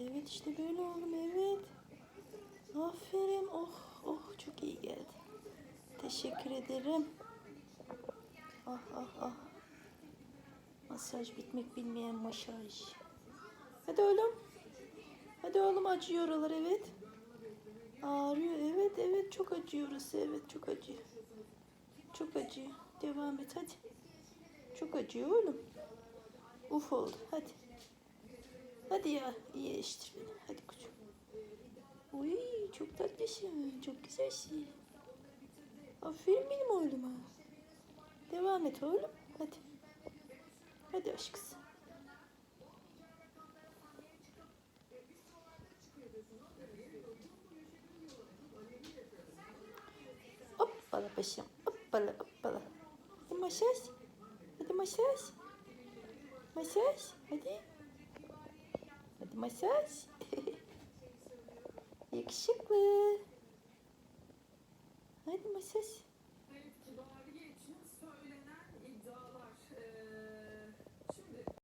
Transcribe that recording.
evet işte böyle oğlum evet. Aferin oh oh çok iyi geldi. Teşekkür ederim. Ah ah ah. Masaj bitmek bilmeyen masaj. Hadi oğlum. Hadi oğlum acıyor oralar evet. Ağrıyor evet evet çok acıyor orası evet çok acıyor. Çok acıyor. Devam et hadi. Çok acıyor oğlum. Uf oldu hadi. Hadi ya iyileştir beni. Hadi kucum. Uy çok tatlısın. Çok güzelsin. Aferin benim oğluma. Devam et oğlum. Hadi. Hadi aşkısı. Hoppala paşam. Hoppala hoppala. Hadi masaj. Hadi masaj. Masaj. Hadi Masaj. Yakışıklı. Hadi masaj.